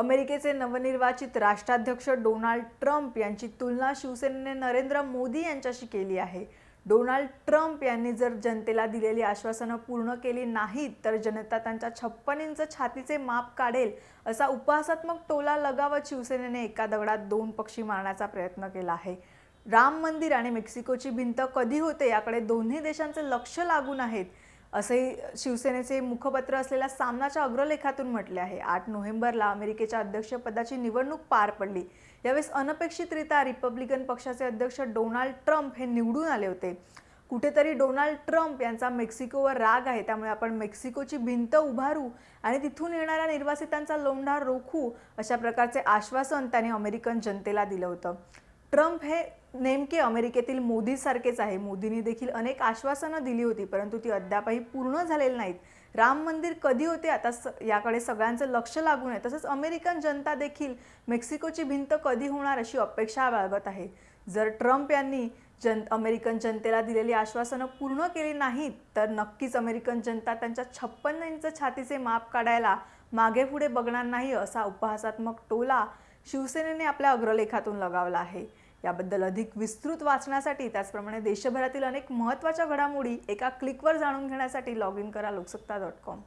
अमेरिकेचे नवनिर्वाचित राष्ट्राध्यक्ष डोनाल्ड ट्रम्प यांची तुलना शिवसेनेने नरेंद्र मोदी यांच्याशी केली आहे. डोनाल्ड ट्रम्प यांनी जर जनतेला दिलेली आश्वासनं पूर्ण केली नाहीत तर जनता त्यांच्या छप्पन इंच छातीचे माप काढेल असा उपहासात्मक टोला लगावत शिवसेनेने एका दगडात दोन पक्षी मारण्याचा प्रयत्न केला आहे. राम मंदिर आणि मेक्सिकोची भिंत कधी होते याकडे दोन्ही देशांचे लक्ष लागून आहेत. असे शिवसेनेचे मुखपत्र असलेल्या सामनाच्या अग्रलेखातून म्हटले आहे. आठ नोव्हेंबरला अमेरिकेच्या अध्यक्षपदाची निवडणूक पार पडली. यावेळेस अनपेक्षितरित्या रिपब्लिकन पक्षाचे अध्यक्ष डोनाल्ड ट्रम्प हे निवडून आले होते. कुठेतरी डोनाल्ड ट्रम्प यांचा मेक्सिकोवर राग आहे. त्यामुळे आपण मेक्सिकोची भिंत उभारू आणि तिथून येणाऱ्या निर्वासितांचा लोंढा रोखू अशा प्रकारचे आश्वासन त्याने अमेरिकन जनतेला दिलं होतं. ट्रम्प हे नेमके अमेरिकेतील मोदीसारखेच आहे. मोदींनी देखील अनेक आश्वासनं दिली होती परंतु ती अद्यापही पूर्ण झालेली नाहीत. राम मंदिर कधी होते आता स याकडे सगळ्यांचं लक्ष लागून आहे तसंच अमेरिकन जनता देखील मेक्सिकोची भिंत कधी होणार अशी अपेक्षा बाळगत आहे. जर ट्रम्प यांनी जन अमेरिकन जनतेला दिलेली आश्वासनं पूर्ण केली नाहीत तर नक्कीच अमेरिकन जनता त्यांच्या छप्पन्न इंच छातीचे माप काढायला मागे पुढे बघणार नाही असा उपहासात्मक टोला शिवसेनेने आपल्या अग्रलेखातून लगावला आहे. याबद्दल अधिक विस्तृत वाचण्यासाठी त्याचप्रमाणे देशभरातील अनेक महत्त्वाच्या घडामोडी एका क्लिकवर जाणून घेण्यासाठी लॉग इन करा लोकसत्ता डॉट कॉम.